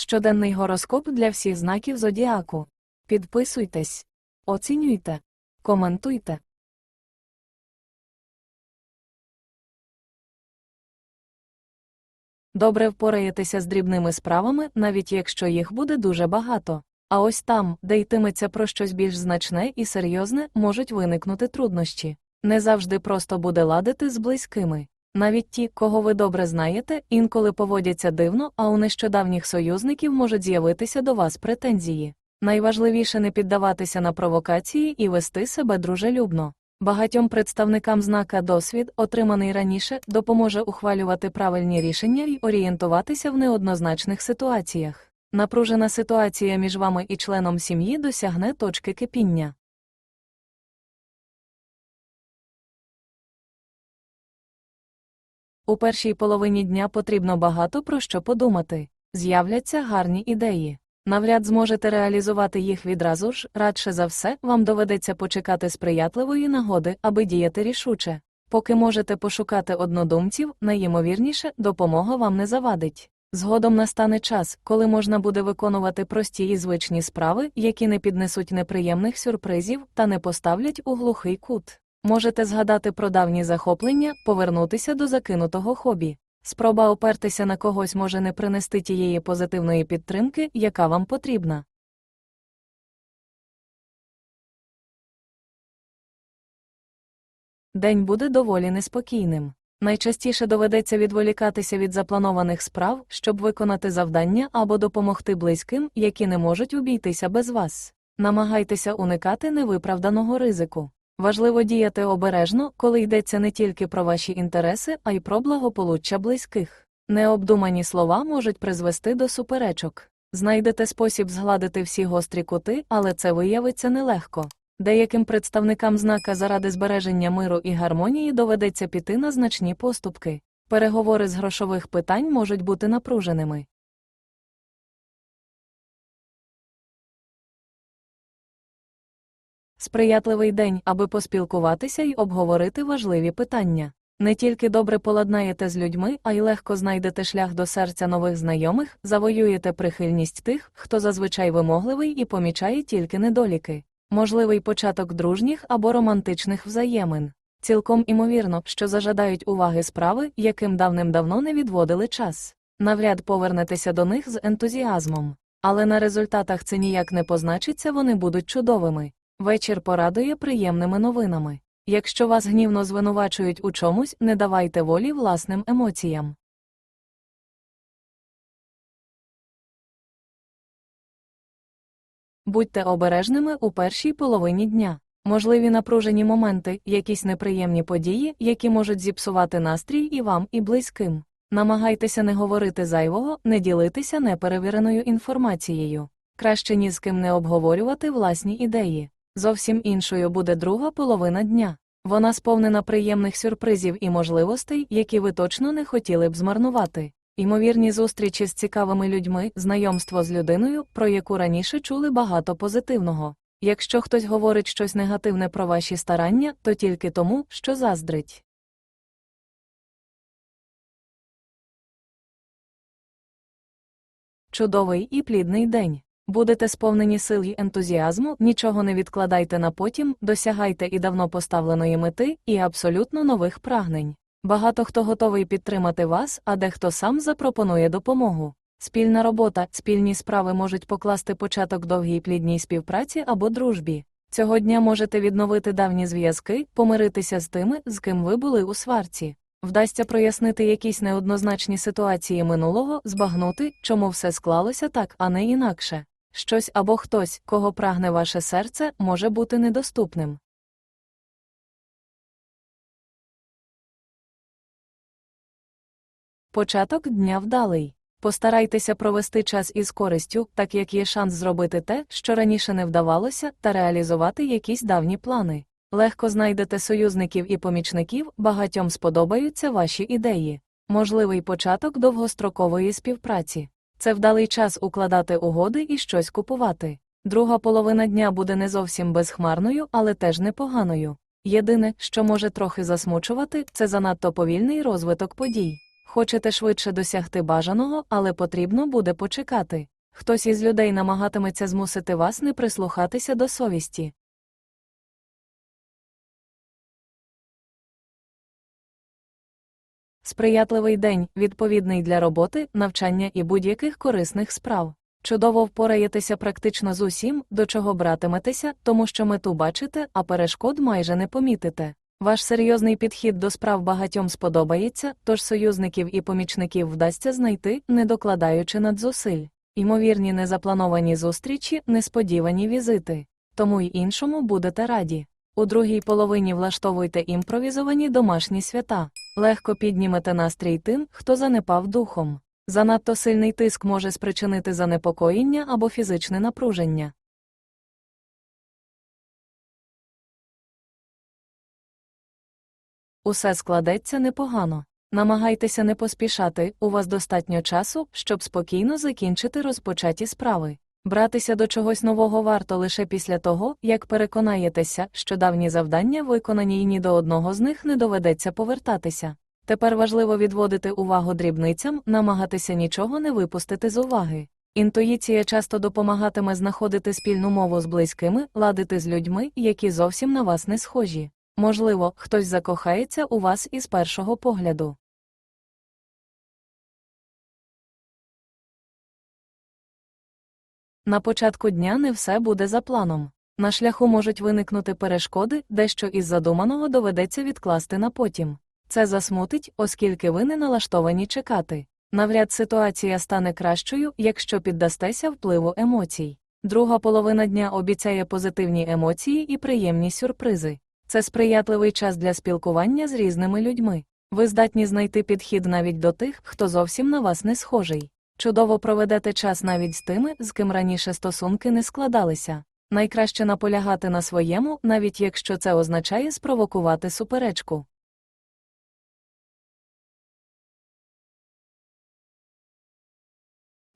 Щоденний гороскоп для всіх знаків зодіаку. Підписуйтесь, оцінюйте, коментуйте. Добре впораєтеся з дрібними справами, навіть якщо їх буде дуже багато. А ось там, де йтиметься про щось більш значне і серйозне, можуть виникнути труднощі. Не завжди просто буде ладити з близькими. Навіть ті, кого ви добре знаєте, інколи поводяться дивно, а у нещодавніх союзників можуть з'явитися до вас претензії. Найважливіше не піддаватися на провокації і вести себе дружелюбно. Багатьом представникам знака досвід, отриманий раніше, допоможе ухвалювати правильні рішення і орієнтуватися в неоднозначних ситуаціях. Напружена ситуація між вами і членом сім'ї досягне точки кипіння. У першій половині дня потрібно багато про що подумати. З'являться гарні ідеї. Навряд зможете реалізувати їх відразу ж, радше за все, вам доведеться почекати сприятливої нагоди, аби діяти рішуче. Поки можете пошукати однодумців, найімовірніше, допомога вам не завадить. Згодом настане час, коли можна буде виконувати прості і звичні справи, які не піднесуть неприємних сюрпризів та не поставлять у глухий кут. Можете згадати про давні захоплення, повернутися до закинутого хобі. Спроба опертися на когось може не принести тієї позитивної підтримки, яка вам потрібна. День буде доволі неспокійним. Найчастіше доведеться відволікатися від запланованих справ, щоб виконати завдання або допомогти близьким, які не можуть обійтися без вас. Намагайтеся уникати невиправданого ризику. Важливо діяти обережно, коли йдеться не тільки про ваші інтереси, а й про благополуччя близьких. Необдумані слова можуть призвести до суперечок. Знайдете спосіб згладити всі гострі кути, але це виявиться нелегко. Деяким представникам знака заради збереження миру і гармонії доведеться піти на значні поступки. Переговори з грошових питань можуть бути напруженими. Сприятливий день, аби поспілкуватися й обговорити важливі питання. Не тільки добре поладнаєте з людьми, а й легко знайдете шлях до серця нових знайомих, завоюєте прихильність тих, хто зазвичай вимогливий і помічає тільки недоліки. Можливий початок дружніх або романтичних взаємин. Цілком імовірно, що зажадають уваги справи, яким давним-давно не відводили час. Навряд повернетеся до них з ентузіазмом. Але на результатах це ніяк не позначиться, вони будуть чудовими. Вечір порадує приємними новинами. Якщо вас гнівно звинувачують у чомусь, не давайте волі власним емоціям. Будьте обережними у першій половині дня. Можливі напружені моменти, якісь неприємні події, які можуть зіпсувати настрій і вам, і близьким. Намагайтеся не говорити зайвого, не ділитися неперевіреною інформацією. Краще ні з ким не обговорювати власні ідеї. Зовсім іншою буде друга половина дня. Вона сповнена приємних сюрпризів і можливостей, які ви точно не хотіли б змарнувати. Ймовірні зустрічі з цікавими людьми, знайомство з людиною, про яку раніше чули багато позитивного. Якщо хтось говорить щось негативне про ваші старання, то тільки тому, що заздрить. Чудовий і плідний день. Будете сповнені сил й ентузіазму, нічого не відкладайте на потім, досягайте і давно поставленої мети, і абсолютно нових прагнень. Багато хто готовий підтримати вас, а дехто сам запропонує допомогу. Спільна робота, спільні справи можуть покласти початок довгій плідній співпраці або дружбі. Цього дня можете відновити давні зв'язки, помиритися з тими, з ким ви були у сварці. Вдасться прояснити якісь неоднозначні ситуації минулого, збагнути, чому все склалося так, а не інакше. Щось або хтось, кого прагне ваше серце, може бути недоступним. Початок дня вдалий. Постарайтеся провести час із користю, так як є шанс зробити те, що раніше не вдавалося, та реалізувати якісь давні плани. Легко знайдете союзників і помічників, багатьом сподобаються ваші ідеї. Можливий початок довгострокової співпраці. Це вдалий час укладати угоди і щось купувати. Друга половина дня буде не зовсім безхмарною, але теж непоганою. Єдине, що може трохи засмучувати, це занадто повільний розвиток подій. Хочете швидше досягти бажаного, але потрібно буде почекати. Хтось із людей намагатиметься змусити вас не прислухатися до совісті. Сприятливий день, відповідний для роботи, навчання і будь-яких корисних справ. Чудово впораєтеся практично з усім, до чого братиметеся, тому що мету бачите, а перешкод майже не помітите. Ваш серйозний підхід до справ багатьом сподобається, тож союзників і помічників вдасться знайти, не докладаючи надзусиль. Ймовірні незаплановані зустрічі, несподівані візити. Тому й іншому будете раді. У другій половині влаштовуйте імпровізовані домашні свята. Легко піднімете настрій тим, хто занепав духом. Занадто сильний тиск може спричинити занепокоєння або фізичне напруження. Усе складеться непогано. Намагайтеся не поспішати, у вас достатньо часу, щоб спокійно закінчити розпочаті справи. Братися до чогось нового варто лише після того, як переконаєтеся, що давні завдання виконані і ні до одного з них не доведеться повертатися. Тепер важливо відводити увагу дрібницям, намагатися нічого не випустити з уваги. Інтуїція часто допомагатиме знаходити спільну мову з близькими, ладити з людьми, які зовсім на вас не схожі. Можливо, хтось закохається у вас із першого погляду. На початку дня не все буде за планом. На шляху можуть виникнути перешкоди, дещо із задуманого доведеться відкласти на потім. Це засмутить, оскільки ви не налаштовані чекати. Навряд ситуація стане кращою, якщо піддастеся впливу емоцій. Друга половина дня обіцяє позитивні емоції і приємні сюрпризи. Це сприятливий час для спілкування з різними людьми. Ви здатні знайти підхід навіть до тих, хто зовсім на вас не схожий. Чудово проведете час навіть з тими, з ким раніше стосунки не складалися. Найкраще наполягати на своєму, навіть якщо це означає спровокувати суперечку.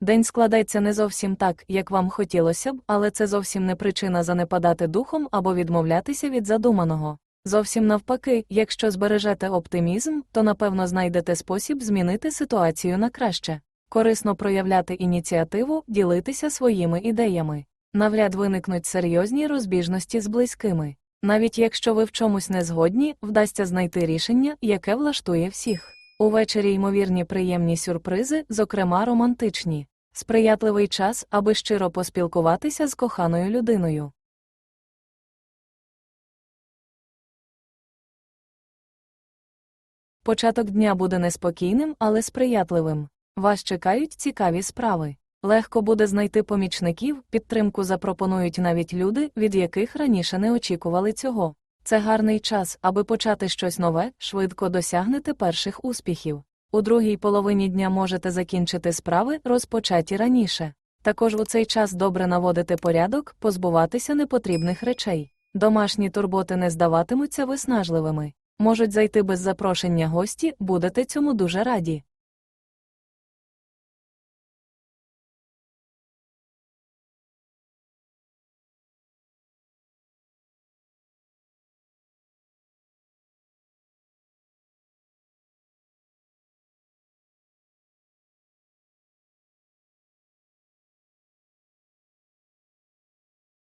День складеться не зовсім так, як вам хотілося б, але це зовсім не причина занепадати духом або відмовлятися від задуманого. Зовсім навпаки, якщо збережете оптимізм, то напевно знайдете спосіб змінити ситуацію на краще. Корисно проявляти ініціативу, ділитися своїми ідеями. Навряд виникнуть серйозні розбіжності з близькими. Навіть якщо ви в чомусь не згодні, вдасться знайти рішення, яке влаштує всіх. Увечері ймовірні приємні сюрпризи, зокрема романтичні, сприятливий час, аби щиро поспілкуватися з коханою людиною. Початок дня буде неспокійним, але сприятливим. Вас чекають цікаві справи. Легко буде знайти помічників, підтримку запропонують навіть люди, від яких раніше не очікували цього. Це гарний час, аби почати щось нове, швидко досягнете перших успіхів. У другій половині дня можете закінчити справи, розпочаті раніше. Також у цей час добре наводити порядок, позбуватися непотрібних речей. Домашні турботи не здаватимуться виснажливими. Можуть зайти без запрошення гості, будете цьому дуже раді.